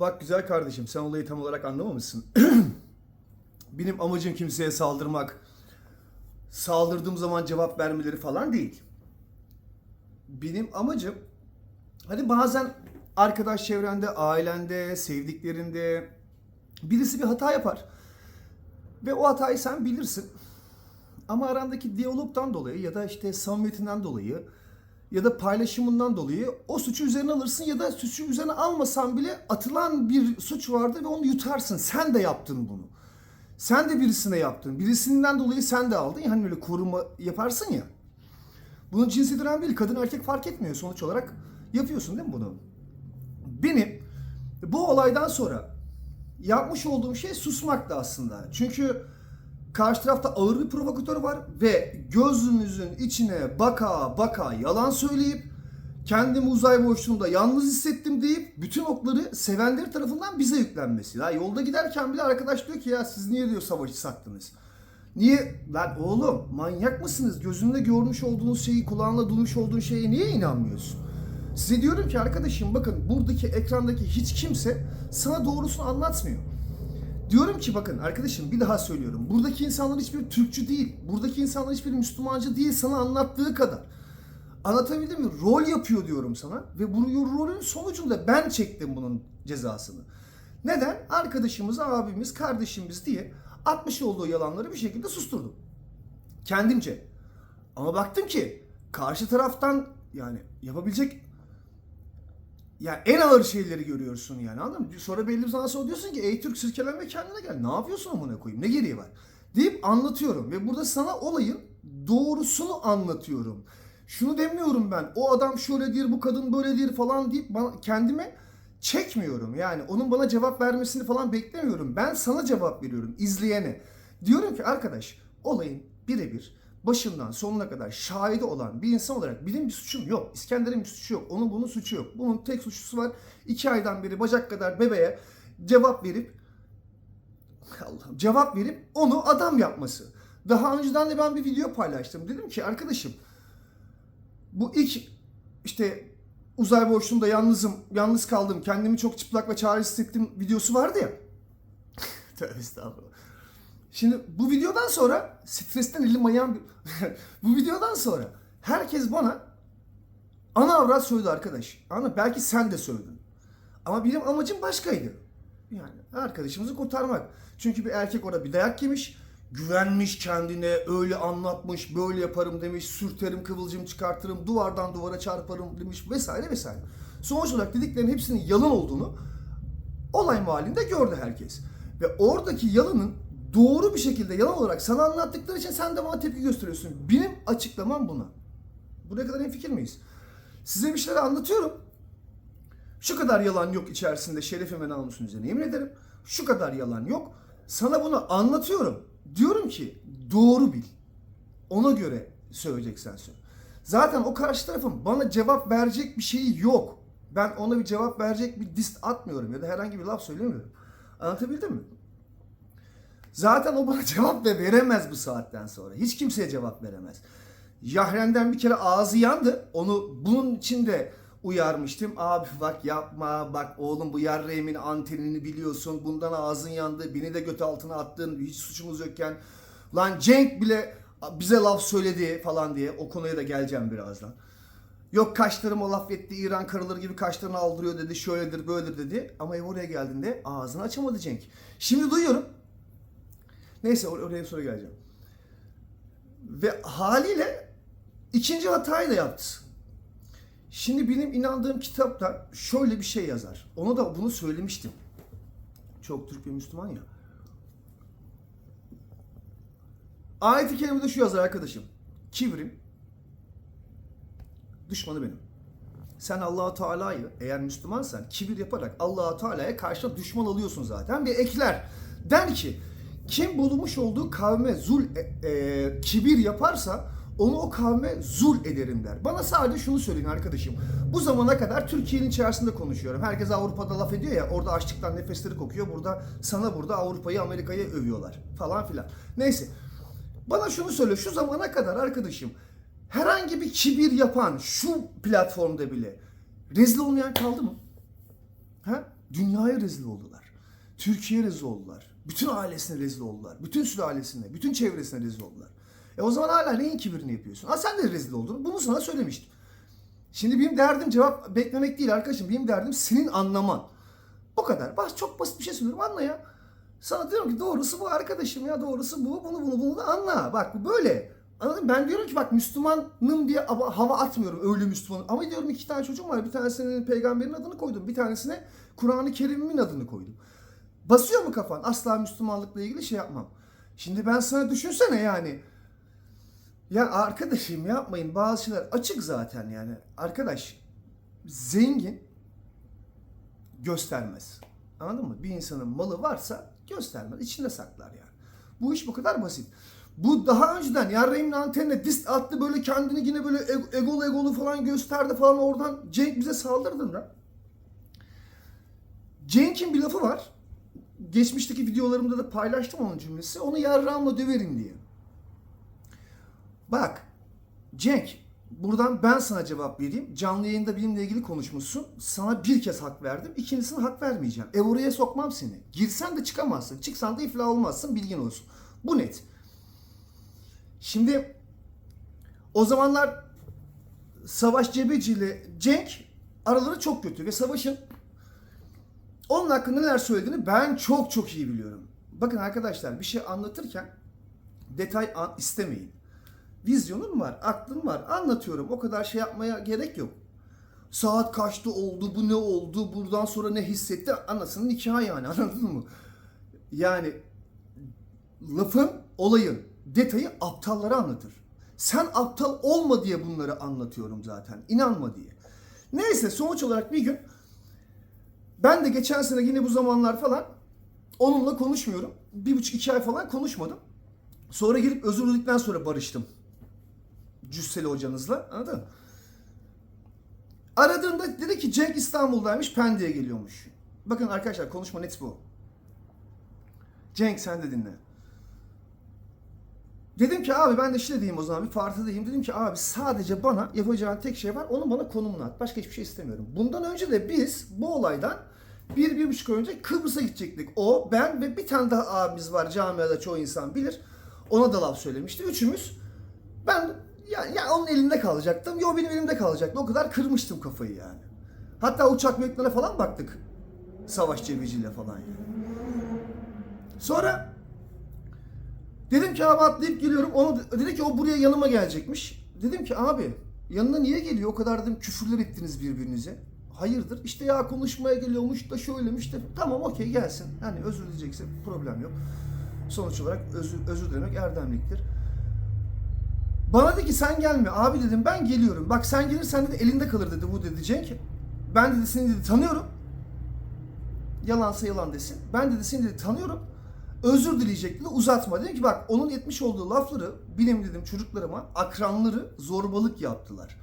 Bak güzel kardeşim sen olayı tam olarak anlamamışsın. Benim amacım kimseye saldırmak, saldırdığım zaman cevap vermeleri falan değil. Benim amacım hani bazen arkadaş çevrende, ailende, sevdiklerinde birisi bir hata yapar. Ve o hatayı sen bilirsin. Ama arandaki diyalogdan dolayı ya da işte samimiyetinden dolayı ya da paylaşımından dolayı o suçu üzerine alırsın ya da suçu üzerine almasan bile atılan bir suç vardı ve onu yutarsın. Sen de yaptın bunu. Sen de birisine yaptın. Birisinden dolayı sen de aldın. Yani öyle koruma yaparsın ya. Bunun cinsiyeti önemli değil. Kadın erkek fark etmiyor. Sonuç olarak yapıyorsun değil mi bunu? Benim bu olaydan sonra yapmış olduğum şey susmaktı aslında. Çünkü karşı tarafta ağır bir provokatör var ve gözümüzün içine baka baka yalan söyleyip kendimi uzay boşluğunda yalnız hissettim deyip bütün okları sevenleri tarafından bize yüklenmesi. Ya yolda giderken bile arkadaş diyor ki ya siz niye diyor savaşı sattınız? Niye? Lan oğlum manyak mısınız? Gözünde görmüş olduğunuz şeyi, kulağınla duymuş olduğun şeye niye inanmıyorsun? Size diyorum ki arkadaşım bakın buradaki ekrandaki hiç kimse sana doğrusunu anlatmıyor. Diyorum ki bakın arkadaşım bir daha söylüyorum. Buradaki insanlar hiçbir Türkçü değil. Buradaki insanlar hiçbir Müslümancı değil sana anlattığı kadar. Anlatabildim mi? Rol yapıyor diyorum sana. Ve bu rolün sonucunda ben çektim bunun cezasını. Neden? Arkadaşımız, abimiz, kardeşimiz diye atmış olduğu yalanları bir şekilde susturdum. Kendimce. Ama baktım ki karşı taraftan yani yapabilecek yani en ağır şeyleri görüyorsun yani anladın mı? Sonra belli bir zaman sonra diyorsun ki ey Türk sirkelenme kendine gel. Ne yapıyorsun amına koyayım? Ne gereği var? Deyip anlatıyorum ve burada sana olayın doğrusunu anlatıyorum. Şunu demiyorum ben. O adam şöyledir, bu kadın böyledir falan deyip bana, kendime çekmiyorum. Yani onun bana cevap vermesini falan beklemiyorum. Ben sana cevap veriyorum izleyene. Diyorum ki arkadaş olayın birebir başından sonuna kadar şahidi olan bir insan olarak benim bir suçum yok. İskender'in bir suçu yok. Onun bunun suçu yok. Bunun tek suçlusu var. iki aydan beri bacak kadar bebeğe cevap verip Allah'ım cevap verip onu adam yapması. Daha önceden de ben bir video paylaştım. Dedim ki arkadaşım bu ilk işte uzay boşluğunda yalnızım, yalnız kaldım, kendimi çok çıplak ve çaresiz hissettim videosu vardı ya. Tövbe estağfurullah. Şimdi bu videodan sonra stresten elim ayağım... bu videodan sonra herkes bana ana avrat söyledi arkadaş. Ana belki sen de söyledin. Ama benim amacım başkaydı. Yani arkadaşımızı kurtarmak. Çünkü bir erkek orada bir dayak yemiş. Güvenmiş kendine, öyle anlatmış, böyle yaparım demiş, sürterim, kıvılcım çıkartırım, duvardan duvara çarparım demiş vesaire vesaire. Sonuç olarak dediklerinin hepsinin yalan olduğunu olay mahallinde gördü herkes. Ve oradaki yalanın doğru bir şekilde yalan olarak sana anlattıkları için sen de bana tepki gösteriyorsun. Benim açıklamam buna. Buraya kadar fikir miyiz? Size bir şeyler anlatıyorum. Şu kadar yalan yok içerisinde şerefim ve namusun üzerine yemin ederim. Şu kadar yalan yok. Sana bunu anlatıyorum. Diyorum ki doğru bil. Ona göre söyleyeceksen söyle. Zaten o karşı tarafın bana cevap verecek bir şeyi yok. Ben ona bir cevap verecek bir dist atmıyorum ya da herhangi bir laf söylemiyorum. Anlatabildim mi? Zaten o bana cevap da veremez bu saatten sonra. Hiç kimseye cevap veremez. Yahren'den bir kere ağzı yandı. Onu bunun için de uyarmıştım. Abi bak yapma bak oğlum bu yarreğimin antenini biliyorsun. Bundan ağzın yandı. Beni de göt altına attın. Hiç suçumuz yokken. Lan Cenk bile bize laf söyledi falan diye. O konuya da geleceğim birazdan. Yok kaşlarıma laf etti. İran karıları gibi kaşlarını aldırıyor dedi. Şöyledir böyledir dedi. Ama ev oraya geldiğinde ağzını açamadı Cenk. Şimdi duyuyorum. Neyse or- oraya sonra geleceğim. Ve haliyle ikinci hatayı da yaptı. Şimdi benim inandığım kitapta şöyle bir şey yazar. Ona da bunu söylemiştim. Çok Türk ve Müslüman ya. Ayet-i kerimede şu yazar arkadaşım. Kibrin düşmanı benim. Sen Allahu Teala'yı eğer Müslümansan kibir yaparak Allahu Teala'ya karşı düşman alıyorsun zaten ve ekler. Der ki kim bulmuş olduğu kavme zul e, e, kibir yaparsa onu o kavme zul ederim der. Bana sadece şunu söyleyin arkadaşım. Bu zamana kadar Türkiye'nin içerisinde konuşuyorum. Herkes Avrupa'da laf ediyor ya orada açlıktan nefesleri kokuyor. Burada sana burada Avrupa'yı Amerika'yı övüyorlar falan filan. Neyse. Bana şunu söyle şu zamana kadar arkadaşım herhangi bir kibir yapan şu platformda bile rezil olmayan kaldı mı? Ha? Dünyaya rezil oldular. Türkiye'ye rezil oldular. Bütün ailesine rezil oldular. Bütün sülalesine, bütün çevresine rezil oldular. E o zaman hala neyin kibirini yapıyorsun? Ha sen de rezil oldun. Bunu sana söylemiştim. Şimdi benim derdim cevap beklemek değil arkadaşım. Benim derdim senin anlaman. O kadar. Bas çok basit bir şey söylüyorum anla ya. Sana diyorum ki doğrusu bu arkadaşım ya doğrusu bu bunu bunu bunu da anla. Bak bu böyle. Anladın mı? Ben diyorum ki bak Müslümanım diye hava atmıyorum öyle Müslümanım. Ama diyorum iki tane çocuğum var. Bir tanesine peygamberin adını koydum. Bir tanesine Kur'an-ı Kerim'imin adını koydum. Basıyor mu kafan? Asla Müslümanlıkla ilgili şey yapmam. Şimdi ben sana düşünsene yani. Ya arkadaşım yapmayın bazı şeyler açık zaten yani. Arkadaş zengin göstermez. Anladın mı? Bir insanın malı varsa göstermez. içinde saklar yani. Bu iş bu kadar basit. Bu daha önceden Yarray'ın antenine disk attı böyle kendini yine böyle eg- egolu egolu falan gösterdi falan oradan Cenk bize saldırdığında Cenk'in bir lafı var. Geçmişteki videolarımda da paylaştım onun cümlesi. Onu yarrağımla döverim diye. Bak Cenk buradan ben sana cevap vereyim. Canlı yayında benimle ilgili konuşmuşsun. Sana bir kez hak verdim. İkincisine hak vermeyeceğim. E oraya sokmam seni. Girsen de çıkamazsın. Çıksan da iflah olmazsın. Bilgin olsun. Bu net. Şimdi o zamanlar Savaş Cebeci ile Cenk araları çok kötü ve Savaş'ın onun hakkında neler söylediğini ben çok çok iyi biliyorum. Bakın arkadaşlar bir şey anlatırken detay an istemeyin. Vizyonum var, aklım var. Anlatıyorum. O kadar şey yapmaya gerek yok. Saat kaçta oldu, bu ne oldu, buradan sonra ne hissetti anasının nikahı yani anladın mı? Yani lafın, olayın, detayı aptallara anlatır. Sen aptal olma diye bunları anlatıyorum zaten. İnanma diye. Neyse sonuç olarak bir gün ben de geçen sene yine bu zamanlar falan onunla konuşmuyorum. Bir buçuk iki ay falan konuşmadım. Sonra gelip özür diledikten sonra barıştım. Cüsseli hocanızla. Anladın mı? Aradığında dedi ki Cenk İstanbul'daymış Pendik'e geliyormuş. Bakın arkadaşlar konuşma net bu. Cenk sen de dinle. Dedim ki abi ben de işte diyeyim o zaman bir partideyim. Dedim ki abi sadece bana yapacağın tek şey var. Onun bana konumunu at. Başka hiçbir şey istemiyorum. Bundan önce de biz bu olaydan bir, bir buçuk önce Kıbrıs'a gidecektik. O, ben ve bir tane daha abimiz var. Camiada çoğu insan bilir. Ona da laf söylemişti. Üçümüz ben ya, ya onun elinde kalacaktım. Yo benim elimde kalacaktı. O kadar kırmıştım kafayı yani. Hatta uçak biletlerine falan baktık. Savaş cebeciyle falan yani. Sonra dedim ki abi atlayıp geliyorum. Onu dedi ki o buraya yanıma gelecekmiş. Dedim ki abi yanına niye geliyor? O kadar dedim küfürler ettiniz birbirinize. Hayırdır? İşte ya konuşmaya geliyormuş da şöylemiş de. Tamam okey gelsin. Hani özür dileyecekse problem yok. Sonuç olarak özür, özür dilemek erdemliktir. Bana dedi ki sen gelme. Abi dedim ben geliyorum. Bak sen gelirsen dedi elinde kalır dedi bu dedi Cenk. Ben dedi seni dedi tanıyorum. Yalansa yalan desin. Ben dedi seni dedi tanıyorum. Özür dileyecek dedi uzatma. Dedim ki bak onun etmiş olduğu lafları benim dedim çocuklarıma akranları zorbalık yaptılar.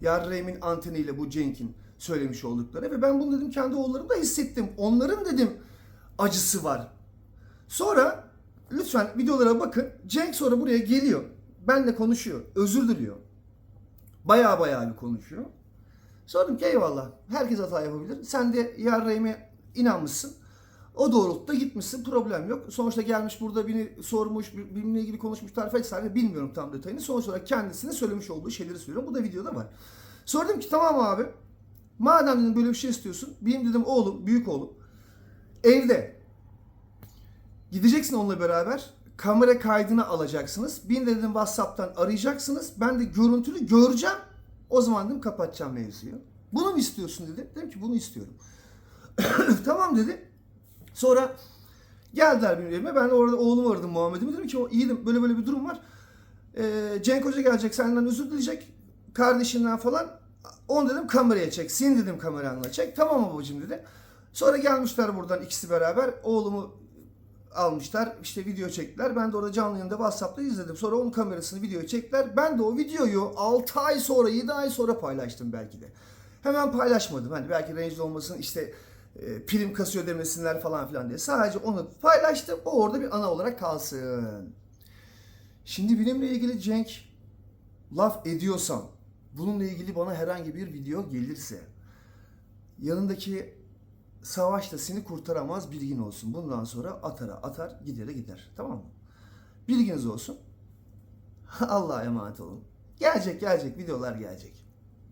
Yarrem'in anteniyle bu Cenk'in söylemiş oldukları ve ben bunu dedim kendi oğullarımda hissettim. Onların dedim acısı var. Sonra lütfen videolara bakın. Cenk sonra buraya geliyor. Benle konuşuyor. Özür diliyor. Baya baya bir konuşuyor. Sordum ki eyvallah. Herkes hata yapabilir. Sen de Yarrem'e inanmışsın. O doğrultuda gitmişsin. Problem yok. Sonuçta gelmiş burada beni sormuş, benimle ilgili konuşmuş tarife vesaire bilmiyorum tam detayını. Sonuç olarak kendisine söylemiş olduğu şeyleri söylüyorum. Bu da videoda var. Sordum ki tamam abi. Madem dedim böyle bir şey istiyorsun. Benim dedim oğlum, büyük oğlum. Evde. Gideceksin onunla beraber. Kamera kaydını alacaksınız. Beni de dedim WhatsApp'tan arayacaksınız. Ben de görüntülü göreceğim. O zaman dedim kapatacağım mevzuyu. Bunu mu istiyorsun dedi. Dedim ki bunu istiyorum. tamam dedi. Sonra geldiler benim evime. Ben orada oğlumu aradım Muhammed'imi. Dedim ki o iyiydim böyle böyle bir durum var. Ee, Cenk Hoca gelecek senden özür dileyecek. Kardeşinden falan. Onu dedim kameraya çek. Seni dedim kameranla çek. Tamam babacığım dedi. Sonra gelmişler buradan ikisi beraber. Oğlumu almışlar. işte video çektiler. Ben de orada canlı yayında WhatsApp'ta izledim. Sonra onun kamerasını videoyu çektiler. Ben de o videoyu 6 ay sonra 7 ay sonra paylaştım belki de. Hemen paylaşmadım. Hani belki rencide olmasın işte e, prim kasıyor demesinler falan filan diye. Sadece onu paylaştım. O orada bir ana olarak kalsın. Şimdi benimle ilgili Cenk laf ediyorsam bununla ilgili bana herhangi bir video gelirse yanındaki savaş da seni kurtaramaz bilgin olsun. Bundan sonra atara atar gidere gider. Tamam mı? Bilginiz olsun. Allah'a emanet olun. Gelecek gelecek videolar gelecek.